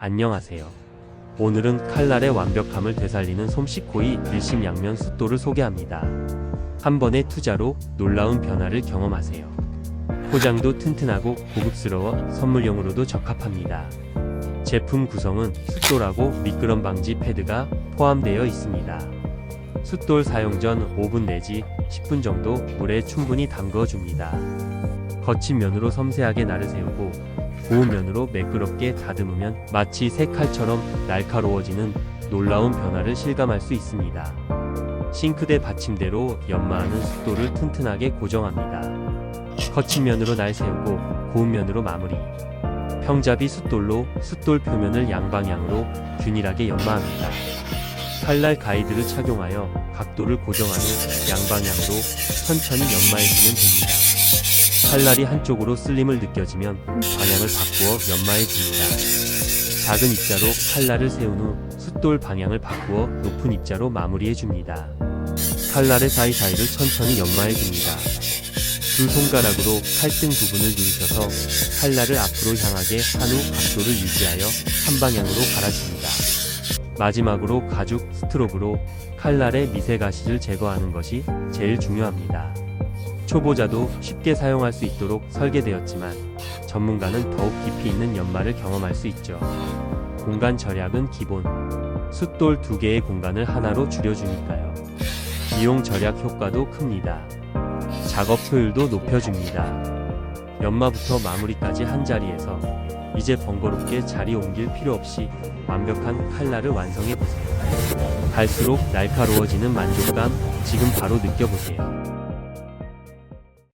안녕하세요. 오늘은 칼날의 완벽함을 되살리는 솜씨코이 일심양면 숫도를 소개합니다. 한 번의 투자로 놀라운 변화를 경험하세요. 포장도 튼튼하고 고급스러워 선물용으로도 적합합니다. 제품 구성은 숫돌하고 미끄럼 방지 패드가 포함되어 있습니다. 숫돌 사용 전 5분 내지 10분 정도 물에 충분히 담궈 줍니다. 거친 면으로 섬세하게 날을 세우고 고운 면으로 매끄럽게 다듬으면 마치 새 칼처럼 날카로워지는 놀라운 변화를 실감할 수 있습니다. 싱크대 받침대로 연마하는 숫돌을 튼튼하게 고정합니다. 거친 면으로 날 세우고 고운 면으로 마무리. 평잡이 숫돌로 숫돌 표면을 양방향으로 균일하게 연마합니다. 칼날 가이드를 착용하여 각도를 고정한 후 양방향으로 천천히 연마해주면 됩니다. 칼날이 한쪽으로 쓸림을 느껴지면 방향을 바꾸어 연마해 줍니다. 작은 입자로 칼날을 세운 후 숫돌 방향을 바꾸어 높은 입자로 마무리해 줍니다. 칼날의 사이사이를 천천히 연마해 줍니다. 두 손가락으로 칼등 부분을 누르셔서 칼날을 앞으로 향하게 한 후 각도를 유지하여 한 방향으로 갈아줍니다. 마지막으로 가죽 스트로브로 칼날의 미세 가시를 제거하는 것이 제일 중요합니다. 초보자도 쉽게 사용할 수 있도록 설계되었지만 전문가는 더욱 깊이 있는 연마를 경험할 수 있죠. 공간 절약은 기본. 숫돌 두 개의 공간을 하나로 줄여주니까요. 비용 절약 효과도 큽니다. 작업 효율도 높여줍니다. 연마부터 마무리까지 한 자리에서 이제 번거롭게 자리 옮길 필요 없이 완벽한 칼날을 완성해 보세요. 갈수록 날카로워지는 만족감 지금 바로 느껴보세요.